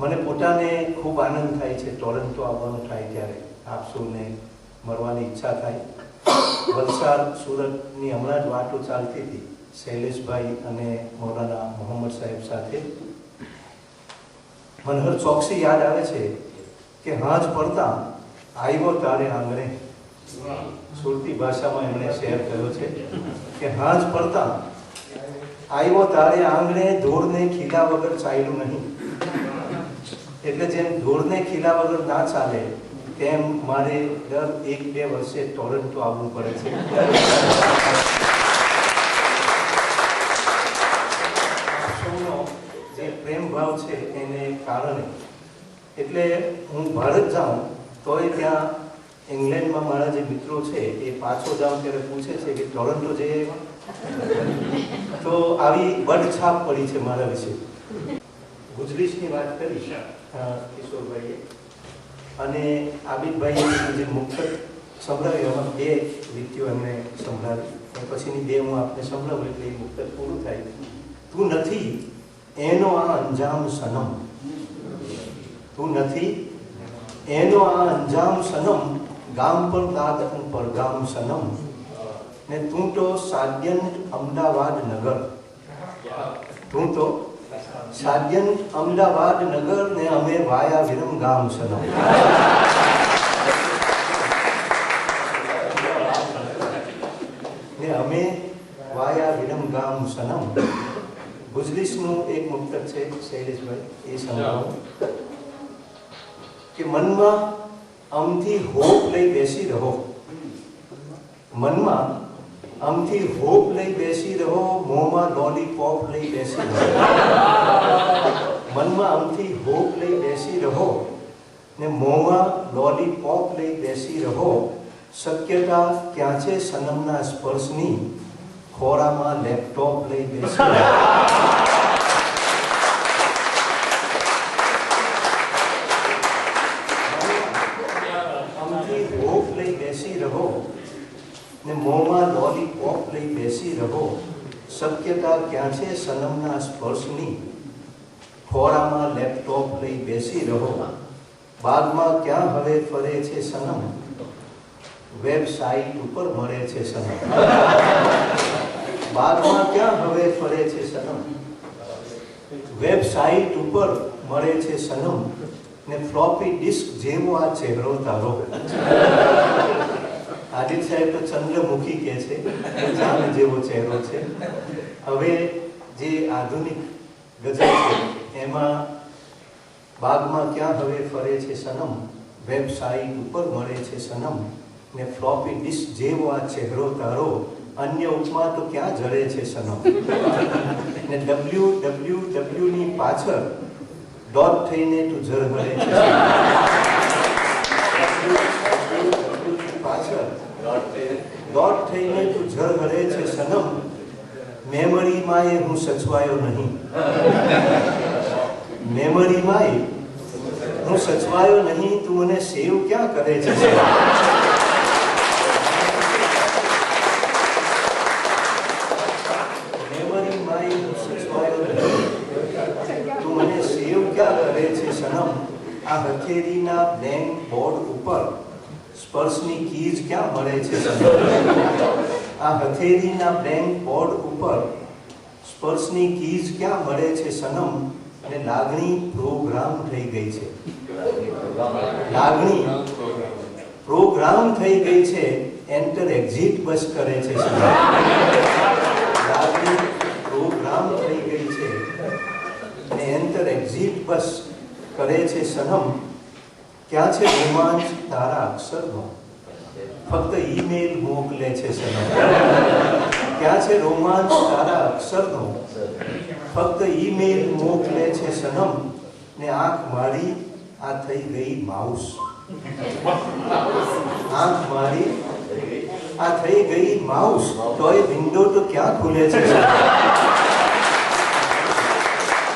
મને પોતાને ખૂબ આનંદ થાય છે ટોરન્ટો આવવાનું થાય ત્યારે. આપ મળવાની ઈચ્છા થાય. વલસાડ, સુરતની હમણાં જ વાતો ચાલતી હતી શૈલેષભાઈ અને મૌલાના મોહમ્મદ સાહેબ સાથે. મનહર ચોકસી યાદ આવે છે કે હાજ પડતા આવ્યો તારે આંગણે. સુરતી ભાષામાં એમણે શેર કર્યો છે કે હાજ પડતા આવ્યો તારે આંગણે ધોરને ખીલા વગર ચાલ્યું નહીં. એટલે જેમ ધોળને ખીલા વગર ના ચાલે, તેમ મારે દર એક બે વર્ષે ટોરન્ટો આવવું પડે છે. સૌનો જે પ્રેમ ભાવ છે એને કારણે. એટલે હું ભારત જાઉં, તોય ત્યાં ઇંગ્લેન્ડમાં મારા જે મિત્રો છે, એ પાછો જાઉં ત્યારે પૂછે છે કે ટોરન્ટો જઈ આવ્યા? તો આવી બડછાપ પડી છે મારા વિશે. ગુજરીશની વાત કરી. કિશોરભાઈએ. અને આબિદભાઈએ જે મુક્ત સંભળાવ્યું એમાં બે રીતિઓ એમણે સંભળાવી. પછીની બે હું આપને સંભળાવું એટલે એ મુક્ત પૂરું થાય. તું નથી એનો આ અંજામ સનમ. તું નથી એનો આ અંજામ સનમ. ગામ પર દાદ અને પરગામ સનમ. ને તું તો સાદ્યન અમદાવાદ નગર. તું તો સાદ્યન અમદાવાદ નગર ને અમે વાયા વિરમ ગામ સનમ ને અમે વાયા વિરમ ગામ સનમ. ગુજરીશનું એક મુક્તક છે, શૈલેષભાઈ, એ સંભળાવો કે મનમાં આમથી હોપ લઈ બેસી રહો. મનમાં આમથી હોપ લઈ બેસી રહો, મોંમાં લોલીપોપ લઈ બેસી રહો. મનમાં આમથી હોપ લઈ બેસી રહો ને મોંમાં લોલીપોપ લઈ બેસી રહો. શક્યતા ક્યાં છે સનમના સ્પર્શની, ખોરામાં લેપટોપ લઈ બેસી રહો. આમથી હોપ લઈ બેસી રહો. ને મોંમાં લોલીપોપ લઈ બેસી રહો. શક્યતા ક્યાં છે સનમના સ્પર્શની? ખોરામાં લેપટોપ લઈ બેસી રહો. બાગમાં ક્યાં હવે ફરે છે સનમ? વેબસાઇટ ઉપર મળે છે સનમ. બાગમાં ક્યાં હવે ફરે છે સનમ? વેબસાઇટ ઉપર મળે છે સનમ ને ફ્લોપી ડિસ્ક જેવો આ ચહેરો તારો. આદિત્ય સાહેબ તો ચંદ્રમુખી કે છે, ચાંદ જેવો ચહેરો છે. હવે જે આધુનિક ગઝલ છે, એમાં બાગમાં ક્યાં હવે ફરે છે સનમ? વેબસાઇટ ઉપર મળે છે સનમ. ને ફ્લોપી ડિસ્ક જેવો આ ચહેરો તારો, અન્ય ઉપમા તો ક્યાં જડે છે સનમ? ને ડબલ્યુ ડબલ્યુ ડબલ્યુ ની પાછળ ડોટ થઈને તું ઝરમરે છે. ડોટ થઈને તું ઝરમરે છે સનમ. મેમરીમાં એ હું સચવાયો નહીં. મેમરીમાં હું સચવાયો નહીં, તું મને સેવ ક્યાં કરે છે? મેમરીમાં હું સચવાયો નહીં. તું મને સેવ ક્યાં કરે છે, સનમ? આ હથેરીના બ્લેન્ક બોર્ડ ઉપર સ્પર્શની કીજ ક્યાં મળે છે? આ હથેળીના બ્લેન્ક બોર્ડ ઉપર સ્પર્શની કીજ ક્યાં મળે છે સનમ અને લાગણી પ્રોગ્રામ થઈ ગઈ છે. લાગણી પ્રોગ્રામ થઈ ગઈ છે, એન્ટર એક્ઝિટ બસ કરે છે લાગણી પ્રોગ્રામ થઈ ગઈ છે અને એન્ટર એક્ઝિટ બસ કરે છે સનમ. ક્યાં છે રોમાંચ તારા અક્ષરનો ફક્ત ઈમેલ મોકલે છે સનમ ક્યાં છે રોમાંચ તારા અક્ષરનો ફક્ત ઈમેલ મોકલે છે સનમ ને આંખ મારી આ થઈ ગઈ માઉસ આંખ મારી આ થઈ ગઈ માઉસ તો એ વિન્ડો તો ક્યાં ખુલે છે?